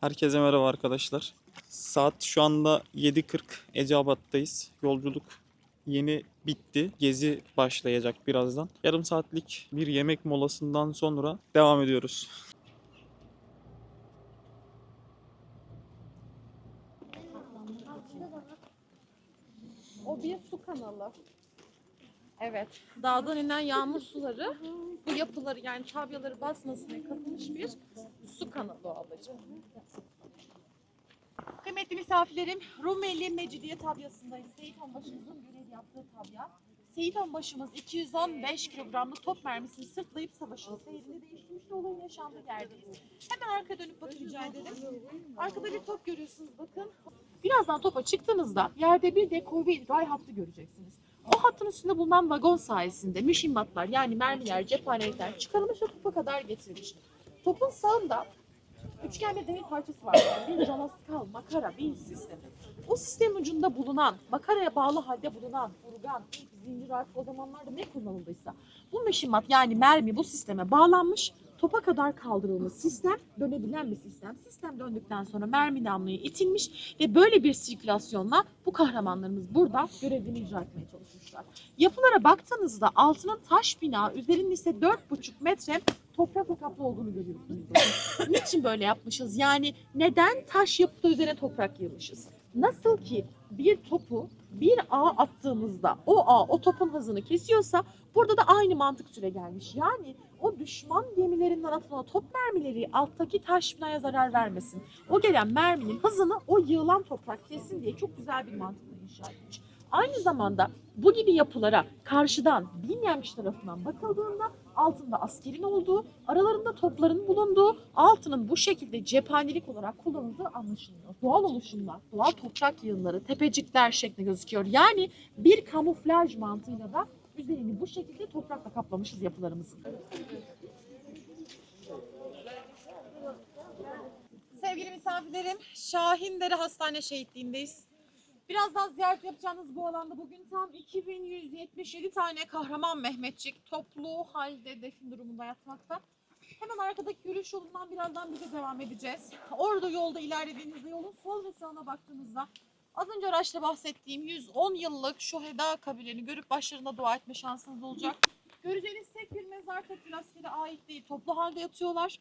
Herkese merhaba arkadaşlar. Saat şu anda 7.40 Eceabat'tayız. Yolculuk yeni bitti. Gezi başlayacak birazdan. Yarım saatlik bir yemek molasından sonra devam ediyoruz. O bir su kanalı. Evet. Dağdan inen yağmur suları bu yapıları yani tabyaları basmasına katılmış bir su kanalı ablacığım. Kıymetli misafirlerim, Rumeli Mecidiye tabyasındayız. Seyit Onbaşımızın görev yaptığı tabya. Seyit Onbaşımız 215 kilogramlık top mermisini sırtlayıp savaşın seyrini değiştirmiş ve olayın yaşandığı yerdeyiz. Hemen arkaya dönüp bakın rica ederim. Arkada bir top görüyorsunuz bakın. Birazdan topa çıktığınızda yerde bir dekoru ray hattı göreceksiniz. O hattın üstünde bulunan vagon sayesinde müşimmatlar yani mermiler, cephanelikler çıkarılmış ve topa kadar getirilmiş. Topun sağında üçgen bir demir parçası var. Bir jalaskal, makara, bir sistemi. O sistemin ucunda bulunan, makaraya bağlı halde bulunan urgan, zincir artık o zamanlarda ne kullanıldıysa bu meşimat yani mermi bu sisteme bağlanmış topa kadar kaldırılmış sistem dönebilen bir sistem. Sistem döndükten sonra mermi namluya itilmiş ve böyle bir sirkülasyonla bu kahramanlarımız burada görevini icra etmeye çalışmışlar. Yapılara baktığınızda altının taş bina, üzerinin ise 4,5 metre toprakla kaplı olduğunu görüyorsunuz. Niçin böyle yapmışız? Yani neden taş yapıda üzerine toprak yığmışız? Nasıl ki bir topu bir ağ attığımızda o ağ o topun hızını kesiyorsa burada da aynı mantık süre gelmiş. Yani o düşman gemilerinden atılan top mermileri alttaki taş binaya zarar vermesin. O gelen merminin hızını o yığılan toprak kesin diye çok güzel bir mantıkla inşa etmiş. Aynı zamanda bu gibi yapılara karşıdan bilmeyenmiş tarafından bakıldığında altında askerin olduğu, aralarında topların bulunduğu, altının bu şekilde cephanelik olarak kullanıldığı anlaşılıyor. Doğal oluşumlar, doğal toprak yığınları, tepecikler şeklinde gözüküyor. Yani bir kamuflaj mantığıyla da üzerini bu şekilde toprakla kaplamışız yapılarımızın. Sevgili misafirlerim, Şahindere Hastane Şehitliği'ndeyiz. Birazdan ziyaret yapacağınız bu alanda bugün tam 2177 tane kahraman Mehmetçik toplu halde defin durumunda yatmakta. Hemen arkadaki yürüyüş yolundan birazdan bize devam edeceğiz. Orada yolda ilerlediğinizde yolun sol ve sağına baktığınızda az önce araçta bahsettiğim 110 yıllık şu heda kabileni görüp başlarında dua etme şansınız olacak. Göreceğiniz tek bir mezar bir askere ait değil. Toplu halde yatıyorlar.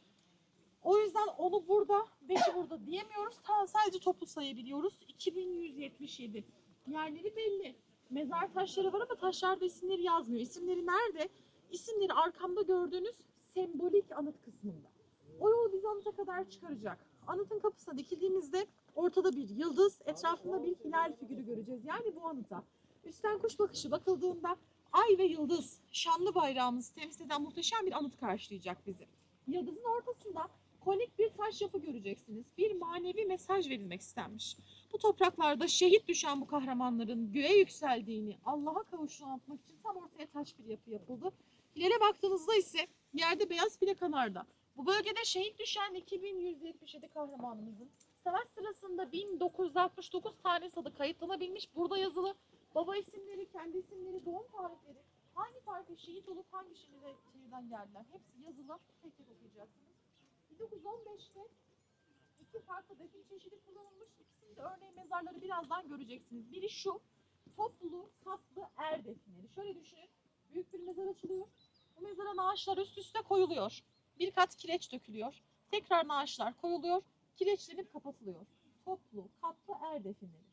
O yüzden onu burada, beşi burada diyemiyoruz. Ta sadece toplu sayabiliyoruz. 2177. Yerleri belli. Mezar taşları var ama taşlarda isimleri yazmıyor. İsimleri nerede? İsimleri arkamda gördüğünüz sembolik anıt kısmında. O yol bizi anıta kadar çıkaracak. Anıtın kapısına dikildiğimizde ortada bir yıldız, etrafında bir hilal figürü göreceğiz. Yani bu anıta. Üstten kuş bakışı bakıldığında ay ve yıldız, şanlı bayrağımızı temsil eden muhteşem bir anıt karşılayacak bizi. Yıldızın ortasında konik bir taş yapı göreceksiniz. Bir manevi mesaj verilmek istenmiş. Bu topraklarda şehit düşen bu kahramanların göğe yükseldiğini, Allah'a kavuştuğunu anlatmak için tam ortaya taş bir yapı yapıldı. İleri baktığınızda ise yerde beyaz plakalarda bu bölgede şehit düşen 2177 kahramanımızın savaş sırasında 1969 tane adı kayıtlanabilmiş. Burada yazılı baba isimleri, kendi isimleri, doğum tarihleri, hangi tarihte şehit olup hangi şehirde, şehirden geldiler. Hepsi yazılı. Tek tek okuyacaksınız. 1915'te iki farklı defin çeşidi kullanılmış. İkisinin de örneğin mezarları birazdan göreceksiniz. Biri şu, toplu saplı er definleri. Şöyle düşünün, büyük bir mezar açılıyor. Bu mezara naaşlar üst üste koyuluyor. Bir kat kireç dökülüyor. Tekrar naaşlar koyuluyor. Kireçlenip kapatılıyor. Toplu, katlı er definleri.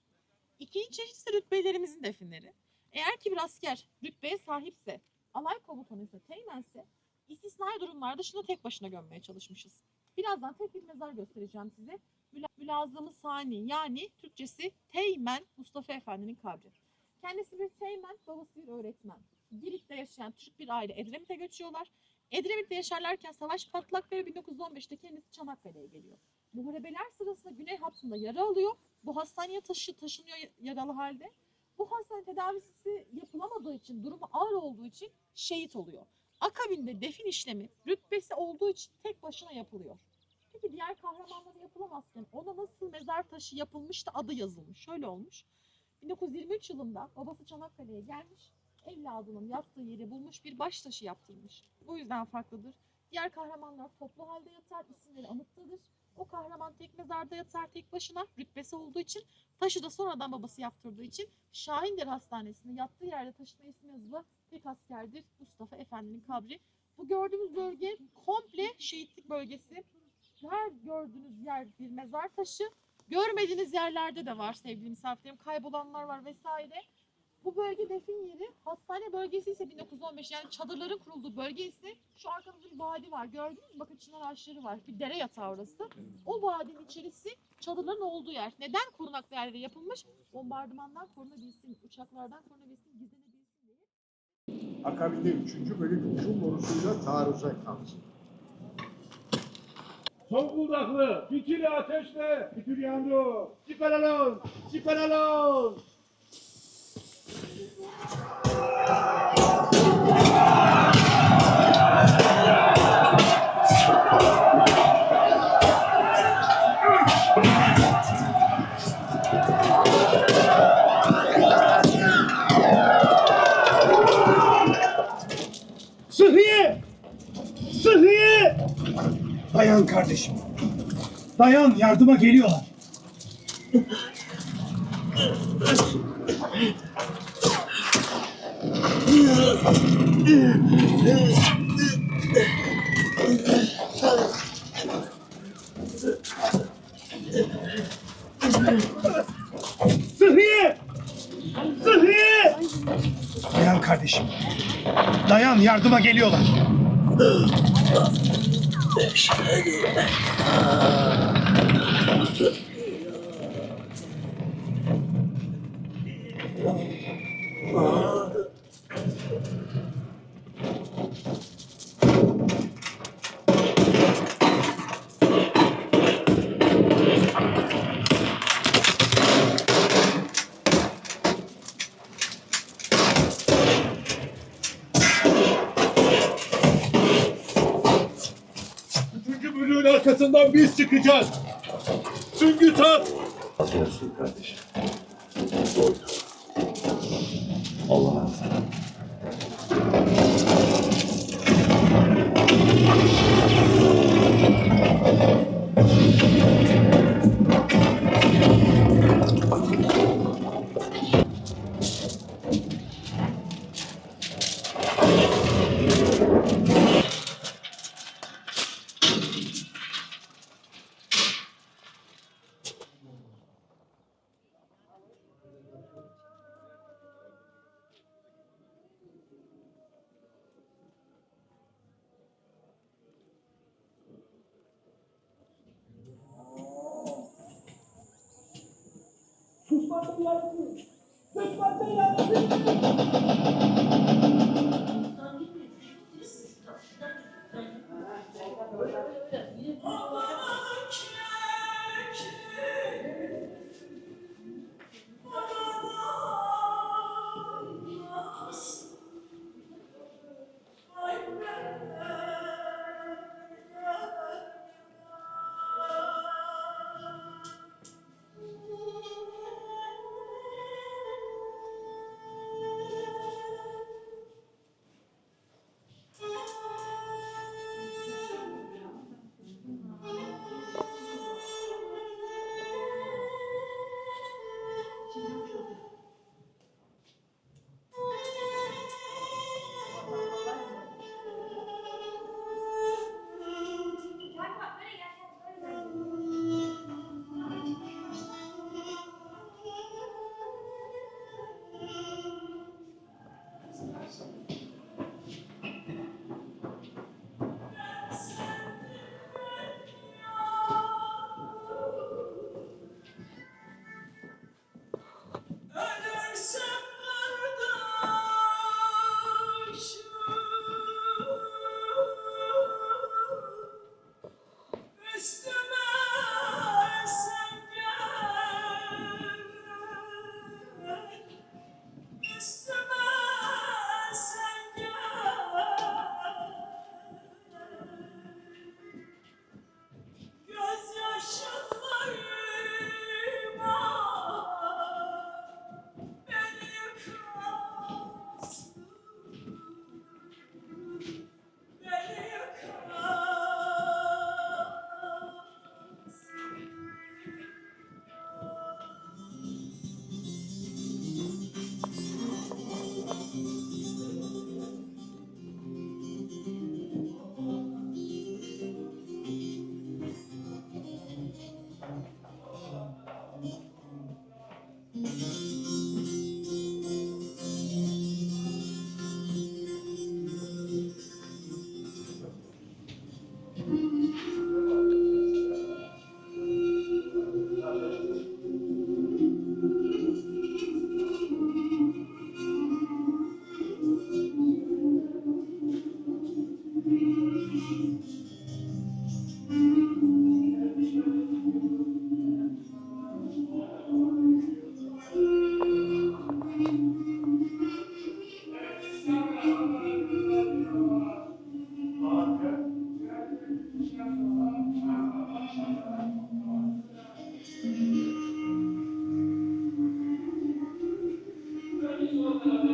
İkinci çeşit ise rütbelerimizin definleri. Eğer ki bir asker rütbeye sahipse, alay komutanı ise, teğmense istisnai durumlar dışında tek başına gömmeye çalışmışız. Birazdan tek bir mezar göstereceğim size. Müla- Mülazımı Sani yani Türkçesi Teğmen Mustafa Efendi'nin kabri. Kendisi bir teğmen, babası bir öğretmen. Girit'te yaşayan Türk bir aile Edremit'e göçüyorlar. Edremit'te yaşarlarken savaş patlak ve 1915'te kendisi Çanakkale'ye geliyor. Muharebeler sırasında Güney hattında yara alıyor. Bu hastaneye taşı, taşınıyor yaralı halde. Bu hastane tedavisi yapılamadığı için, durumu ağır olduğu için şehit oluyor. Akabinde defin işlemi rütbesi olduğu için tek başına yapılıyor. Peki diğer kahramanlara yapılamazken ona nasıl mezar taşı yapılmış da adı yazılmış? Şöyle olmuş. 1923 yılında babası Çanakkale'ye gelmiş. Evladının yattığı yeri bulmuş bir baş taşı yaptırmış. Bu yüzden farklıdır. Diğer kahramanlar toplu halde yatar, isimleri anıttadır. O kahraman tek mezarda yatar tek başına rütbesi olduğu için taşı da sonradan babası yaptırdığı için Şahindere Hastanesi'nde yattığı yerde taşına ismi yazılı tek askerdir Mustafa Efendi'nin kabri. Bu gördüğümüz bölge komple şehitlik bölgesi. Her gördüğünüz yer bir mezar taşı. Görmediğiniz yerlerde de var sevgili misafirlerim. Kaybolanlar var vesaire. Bu bölge defin yeri. Hastane bölgesi ise 1915 yani çadırların kurulduğu bölge ise şu arkamızda bir vadi var. Gördünüz mü? Bakın çınar ağaçları var. Bir dere yatağı orası. O vadinin içerisi çadırların olduğu yer. Neden korunaklı yerleri yapılmış? Bombardımandan korunabilsin, uçaklardan korunabilsin, gizlenebilsin diye. Akabinde 3. bölük hücum borusuyla taarruza kalktı. Zonguldaklı, fitili ateşle, fitil yandı. Siper alın. Sıhhiye! Sıhhiye! Dayan kardeşim. Dayan yardıma geliyorlar. Sıhhiye! Sıhhiye! Dayan kardeşim. Dayan yardıma geliyorlar. Üçüncü çıkacağız. Süngü tat. Hazırsın kardeşim. Doydum. Allah'a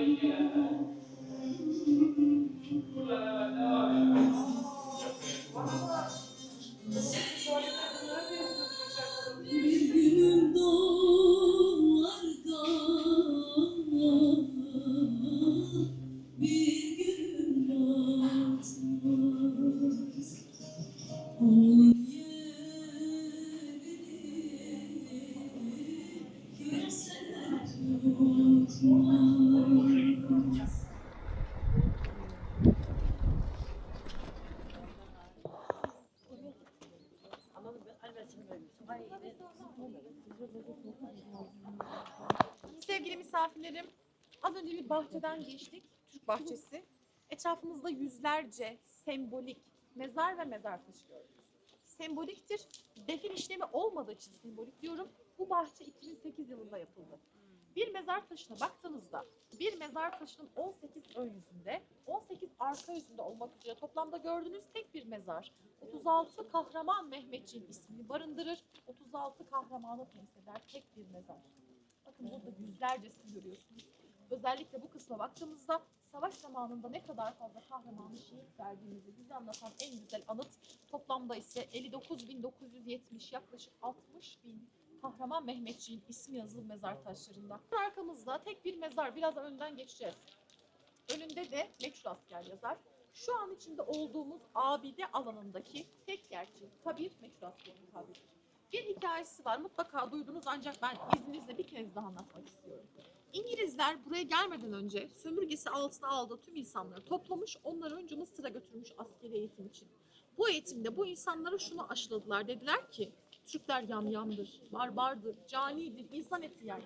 Yeah. Sevgili misafirlerim, az önce bir bahçeden geçtik. Türk bahçesi. Etrafımızda yüzlerce sembolik mezar ve mezar taşı gördük. Semboliktir. Defin işlemi olmadığı için sembolik diyorum. Bu bahçe 2008 yılında yapıldı. Bir mezar taşına baktığınızda bir mezar taşının 18 ön yüzünde, 18 arka yüzünde olmak üzere toplamda gördüğünüz tek bir mezar. 36 kahraman Mehmetçiğin ismini barındırır. 36 kahramanı temsil eder tek bir mezar. Bakın burada yüzlercesini görüyorsunuz. Özellikle bu kısma baktığımızda savaş zamanında ne kadar fazla kahramanı şehit verdiğimizi bize anlatan en güzel anıt. Toplamda ise 59.970 yaklaşık 60.000 kahraman Mehmetçiğin ismi yazılı mezar taşlarında. Arkamızda tek bir mezar. Birazdan önden geçeceğiz. Önünde de meçhul asker yazar. Şu an içinde olduğumuz abide alanındaki tek gerçek kabir meçhul askerin kabiri. Bir hikayesi var. Mutlaka duydunuz ancak ben izninizle bir kez daha anlatmak istiyorum. İngilizler buraya gelmeden önce sömürgesi altına aldığı tüm insanları toplamış, onları önce Mısır'a götürmüş askeri eğitim için. Bu eğitimde bu insanlara şunu aşıladılar. Dediler ki Türkler yamyamdır, barbardır, canidir, insan eti yer.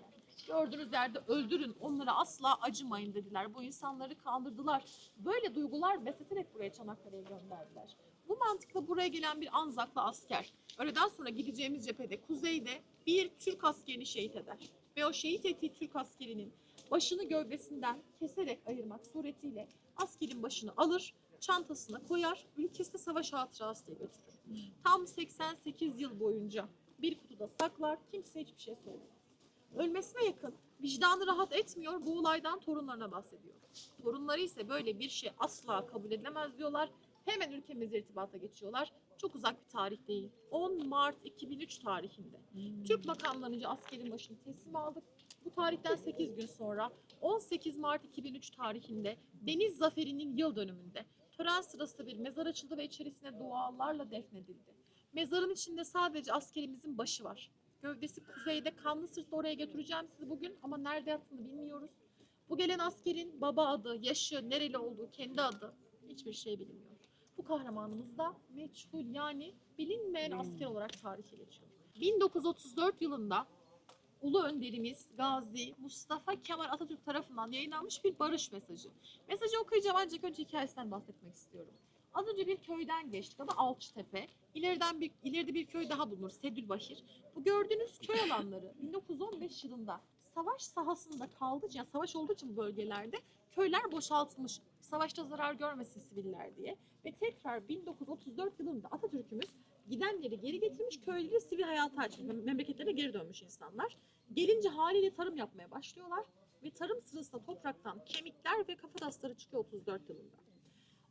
Gördüğünüz yerde öldürün, onlara asla acımayın dediler. Bu insanları kandırdılar. Böyle duygular besleterek buraya Çanakkale'ye gönderdiler. Bu mantıkla buraya gelen bir Anzaklı asker, öğleden sonra gideceğimiz cephede kuzeyde bir Türk askerini şehit eder. Ve o şehit ettiği Türk askerinin başını gövdesinden keserek ayırmak suretiyle askerin başını alır, çantasına koyar, ülkesine savaş hatırası diye götürür. Tam 88 yıl boyunca bir kutuda saklar, kimse hiçbir şey söylemez. Ölmesine yakın, vicdanı rahat etmiyor, bu olaydan torunlarına bahsediyor. Torunları ise böyle bir şey asla kabul edilemez diyorlar. Hemen ülkemizle irtibata geçiyorlar. Çok uzak bir tarih değil. 10 Mart 2003 tarihinde. Türk makamlarınca askerin başını teslim aldık. Bu tarihten 8 gün sonra 18 Mart 2003 tarihinde Deniz Zaferi'nin yıl dönümünde tören sırasında bir mezar açıldı ve içerisine dualarla defnedildi. Mezarın içinde sadece askerimizin başı var. Gövdesi kuzeyde kanlı sırtla oraya götüreceğim sizi bugün ama nerede yattığını bilmiyoruz. Bu gelen askerin baba adı, yaşı, nereli olduğu, kendi adı hiçbir şey bilinmiyor. Bu kahramanımız da meçhul yani bilinmeyen asker olarak tarihe geçiyor. 1934 yılında Ulu Önderimiz Gazi Mustafa Kemal Atatürk tarafından yayınlanmış bir barış mesajı. Mesajı okuyacağım ancak önce hikayesinden bahsetmek istiyorum. Az önce bir köyden geçtik adı Alçıtepe. İleriden bir, ileride bir köy daha bulunur Sedülbahir. Bu gördüğünüz köy alanları 1915 yılında savaş sahasında kaldığı için, yani savaş olduğu için bu bölgelerde köyler boşaltılmış. Savaşta zarar görmesin siviller diye. Ve tekrar 1934 yılında Atatürk'ümüz gidenleri geri getirmiş, köyleri sivil hayata açmış. mem- Memleketlerine geri dönmüş insanlar. Gelince haliyle tarım yapmaya başlıyorlar. Ve tarım sırasında topraktan kemikler ve kafatasları çıkıyor 34 yılında.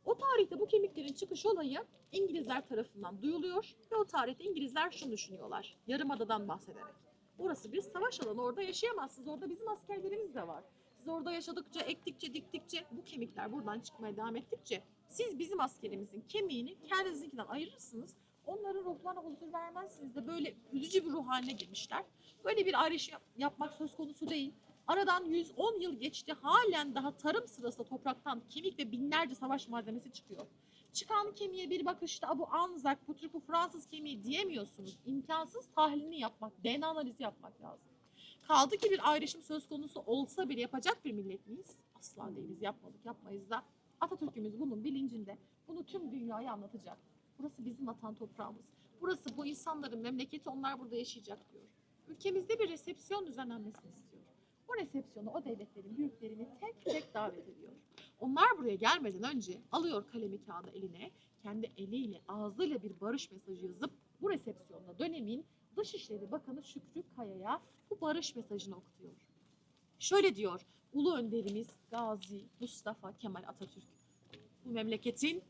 O tarihte bu kemiklerin çıkış olayı İngilizler tarafından duyuluyor ve o tarihte İngilizler şunu düşünüyorlar. Yarımadadan bahsederek. Orası bir savaş alanı. Orada yaşayamazsınız. Orada bizim askerlerimiz de var. Siz orada yaşadıkça, ektikçe, diktikçe, bu kemikler buradan çıkmaya devam ettikçe siz bizim askerimizin kemiğini kendinizinkinden ayırırsınız. Onların ruhlarına huzur vermezsiniz de böyle üzücü bir ruh haline girmişler. Böyle bir ayrış yap- yapmak söz konusu değil. Aradan 110 yıl geçti. Halen daha tarım sırasında topraktan kemik ve binlerce savaş malzemesi çıkıyor. Çıkan kemiğe bir bakışta "Aa, bu Anzak, bu Türk, bu Fransız kemiği diyemiyorsunuz. İmkansız tahlilini yapmak, DNA analizi yapmak lazım. Kaldı ki bir ayrışım söz konusu olsa bile yapacak bir millet miyiz? Asla değiliz, yapmadık, yapmayız da. Atatürk'ümüz bunun bilincinde. Bunu tüm dünyaya anlatacak. Burası bizim vatan toprağımız. Burası bu insanların memleketi, onlar burada yaşayacak diyor. Ülkemizde bir resepsiyon düzenlenmesini istiyor. O resepsiyonu o devletlerin büyüklerini tek tek davet ediyor. Onlar buraya gelmeden önce alıyor kalemi kağıdı eline, kendi eliyle, ağzıyla bir barış mesajı yazıp bu resepsiyonda dönemin Dışişleri Bakanı Şükrü Kaya'ya bu barış mesajını okutuyor. Şöyle diyor Ulu Önderimiz Gazi Mustafa Kemal Atatürk. Bu memleketin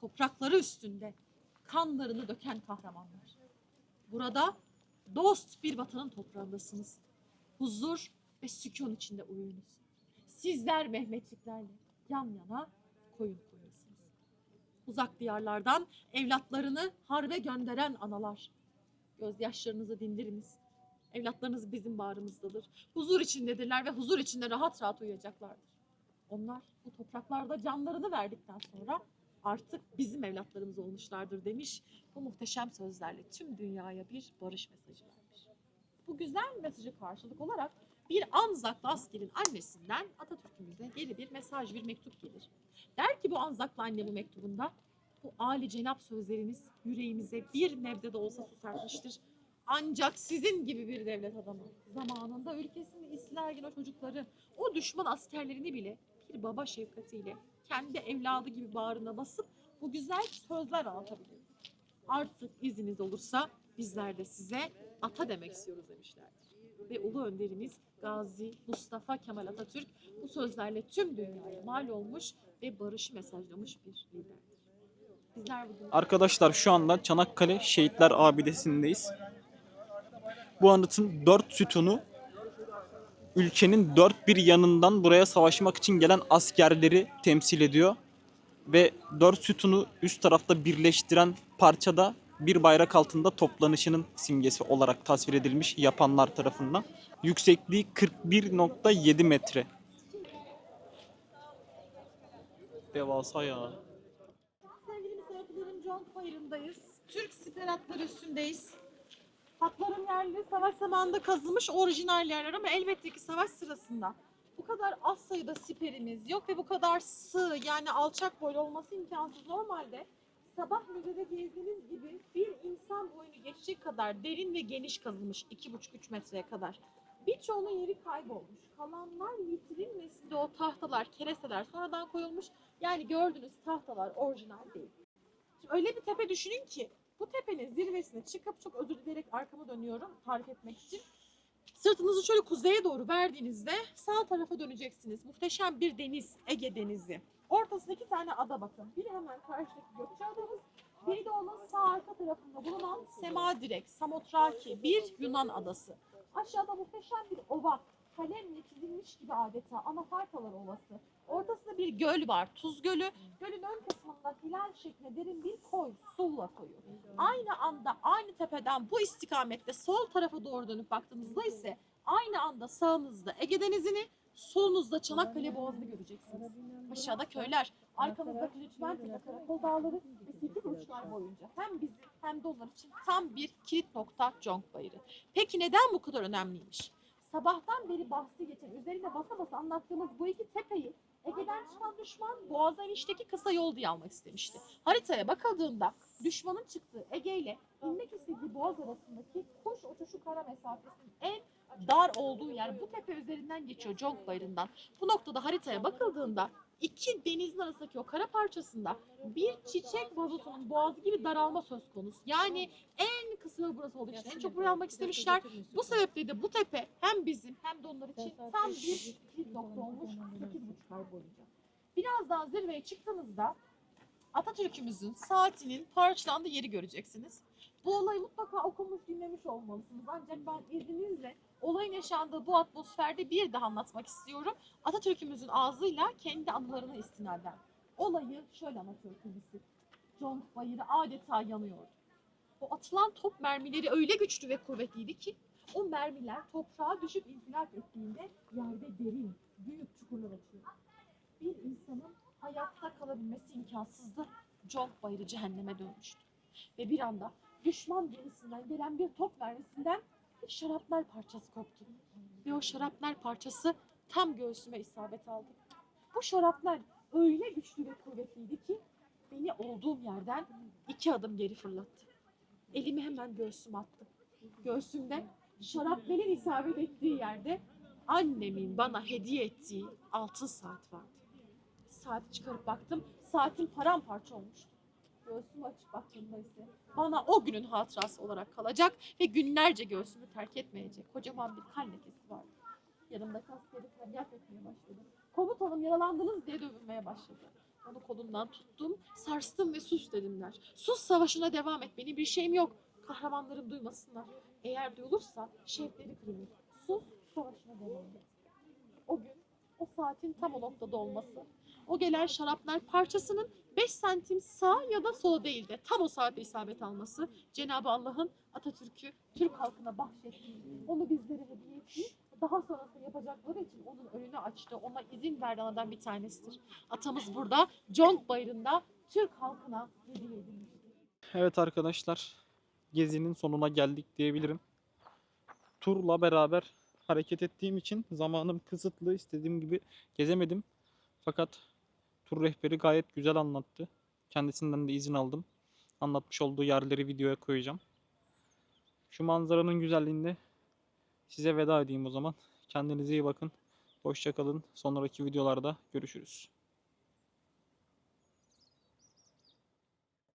toprakları üstünde kanlarını döken kahramanlar. Burada dost bir vatanın toprağındasınız. Huzur ve sükun içinde uyuyunuz. Sizler Mehmetçiklerle yan yana koyun koyuyorsunuz. Uzak diyarlardan evlatlarını harbe gönderen analar. Gözyaşlarınızı dindiriniz. Evlatlarınız bizim bağrımızdadır. Huzur içindedirler ve huzur içinde rahat rahat uyuyacaklardır. Onlar bu topraklarda canlarını verdikten sonra artık bizim evlatlarımız olmuşlardır demiş. Bu muhteşem sözlerle tüm dünyaya bir barış mesajı vermiş. Bu güzel mesajı karşılık olarak bir Anzaklı askerin annesinden Atatürk'ümüze geri bir mesaj, bir mektup gelir. Der ki bu Anzaklı anne bu mektubunda bu Ali Cenap sözleriniz yüreğimize bir nebde de olsa su serpmiştir. Ancak sizin gibi bir devlet adamı zamanında ülkesini isterken o çocukları, o düşman askerlerini bile bir baba şefkatiyle kendi evladı gibi bağrına basıp bu güzel sözler anlatabiliyor. Artık izniniz olursa bizler de size ata demek istiyoruz demişlerdir. Ve ulu önderimiz Gazi Mustafa Kemal Atatürk bu sözlerle tüm dünyaya mal olmuş ve barışı mesajlamış bir liderdir. Bizler bugün Arkadaşlar şu anda Çanakkale Şehitler Abidesi'ndeyiz. Bu anıtın dört sütunu ülkenin dört bir yanından buraya savaşmak için gelen askerleri temsil ediyor. Ve dört sütunu üst tarafta birleştiren parçada bir bayrak altında toplanışının simgesi olarak tasvir edilmiş yapanlar tarafından. Yüksekliği 41.7 metre. Devasa ya. Sevgili misafirlerim John Bayırı'ndayız. Türk siper hatları üstündeyiz. Hatların yerleri savaş zamanında kazılmış orijinal yerler ama elbette ki savaş sırasında bu kadar az sayıda siperimiz yok ve bu kadar sığ yani alçak boylu olması imkansız. Normalde sabah müzede gezdiğiniz gibi bir insan boyunu geçecek kadar derin ve geniş kazılmış 2,5-3 metreye kadar. Birçoğunun yeri kaybolmuş. Kalanlar yitirilmesin diye o tahtalar, keresteler sonradan koyulmuş. Yani gördüğünüz tahtalar orijinal değil. Şimdi öyle bir tepe düşünün ki bu tepenin zirvesine çıkıp çok özür dileyerek arkamı dönüyorum tarif etmek için. Sırtınızı şöyle kuzeye doğru verdiğinizde sağ tarafa döneceksiniz. Muhteşem bir deniz, Ege Denizi. Ortasında iki tane ada bakın. Biri hemen karşıdaki Gökçeada'mız, biri de onun sağ arka tarafında bulunan Semadirek, Samothraki, bir Yunan adası. Aşağıda muhteşem bir ova, kalemle çizilmiş gibi adeta Anafartalar Ovası. Ortasında bir göl var, Tuz Gölü. Gölün ön kısmında hilal şeklinde derin bir koy, Suvla koyu. Aynı anda aynı tepeden bu istikamette sol tarafa doğru dönüp baktığınızda ise aynı anda sağınızda Ege Denizi'ni, solunuzda Çanakkale Boğazı'nı göreceksiniz. Aşağıda köyler, arkanızda Kılıçmentepe, Karakol Dağları ve 8,5 ay boyunca hem bizim hem de onlar için tam bir kilit nokta Conk Bayırı. Peki neden bu kadar önemliymiş? Sabahtan beri bahsi geçen, üzerine basa basa anlattığımız bu iki tepeyi Ege'den çıkan düşman Boğaz'a inişteki kısa yol diye almak istemişti. Haritaya bakıldığında düşmanın çıktığı Ege ile inmek istediği Boğaz arasındaki kuş uçuşu kara mesafesinin en dar olduğu yer bu tepe üzerinden geçiyor Conk Bayırı'ndan. Bu noktada haritaya bakıldığında iki denizin arasındaki o kara parçasında bir çiçek vazosunun boğazı gibi daralma söz konusu. Yani en kısa burası olduğu için en çok buraya almak istemişler. Bu sebeple de bu tepe hem bizim hem de onlar için tam bir kilit nokta olmuş 8,5 ay boyunca. Biraz daha zirveye çıktığınızda Atatürk'ümüzün saatinin parçalandığı yeri göreceksiniz. Bu olayı mutlaka okumuş, dinlemiş olmalısınız. Ancak ben izninizle olayın yaşandığı bu atmosferde bir daha anlatmak istiyorum. Atatürk'ümüzün ağzıyla kendi anılarına istinaden. Olayı şöyle anlatıyor kendisi. John Bayırı adeta yanıyordu. O atılan top mermileri öyle güçlü ve kuvvetliydi ki o mermiler toprağa düşüp infilak ettiğinde yerde derin, büyük çukurlar açıyor. Bir insanın hayatta kalabilmesi imkansızdı. John Bayırı cehenneme dönmüştü. Ve bir anda düşman gemisinden gelen bir top mermisinden şarapnel parçası koptu. Ve o şarapnel parçası tam göğsüme isabet aldı. Bu şarapnel öyle güçlü ve kuvvetliydi ki beni olduğum yerden iki adım geri fırlattı. Elimi hemen göğsüme attım. Göğsümde şarapnelin isabet ettiği yerde annemin bana hediye ettiği altın saat vardı. Saati çıkarıp baktım, saatin paramparça olmuştu. Göğsümü açıp baktığımda ise bana o günün hatırası olarak kalacak ve günlerce göğsümü terk etmeyecek kocaman bir kan lekesi vardı. Yanımdaki askeri feryat etmeye başladı. Komutanım yaralandınız diye dövülmeye başladı. Onu kolundan tuttum, sarstım ve sus dedimler. Sus savaşına devam et, benim bir şeyim yok. Kahramanlarım duymasınlar. Eğer duyulursa şevkleri kırılır. Sus savaşına devam et. O gün, o saatin tam o noktada olması, o gelen şarapnel parçasının 5 santim sağ ya da sola değil de tam o saatte isabet alması Cenab-ı Allah'ın Atatürk'ü Türk halkına bahşettiği, onu bizlere hediye ettiği, daha sonrasında yapacakları için onun önünü açtı, ona izin verdi bir tanesidir. Atamız burada Conk Bayırı'nda Türk halkına hediye edilmiştir. Evet arkadaşlar, gezinin sonuna geldik diyebilirim. turla beraber hareket ettiğim için zamanım kısıtlı. istediğim gibi gezemedim. Fakat tur rehberi gayet güzel anlattı. Kendisinden de izin aldım. Anlatmış olduğu yerleri videoya koyacağım. Şu manzaranın güzelliğinde size veda edeyim o zaman. Kendinize iyi bakın. Hoşçakalın. Sonraki videolarda görüşürüz.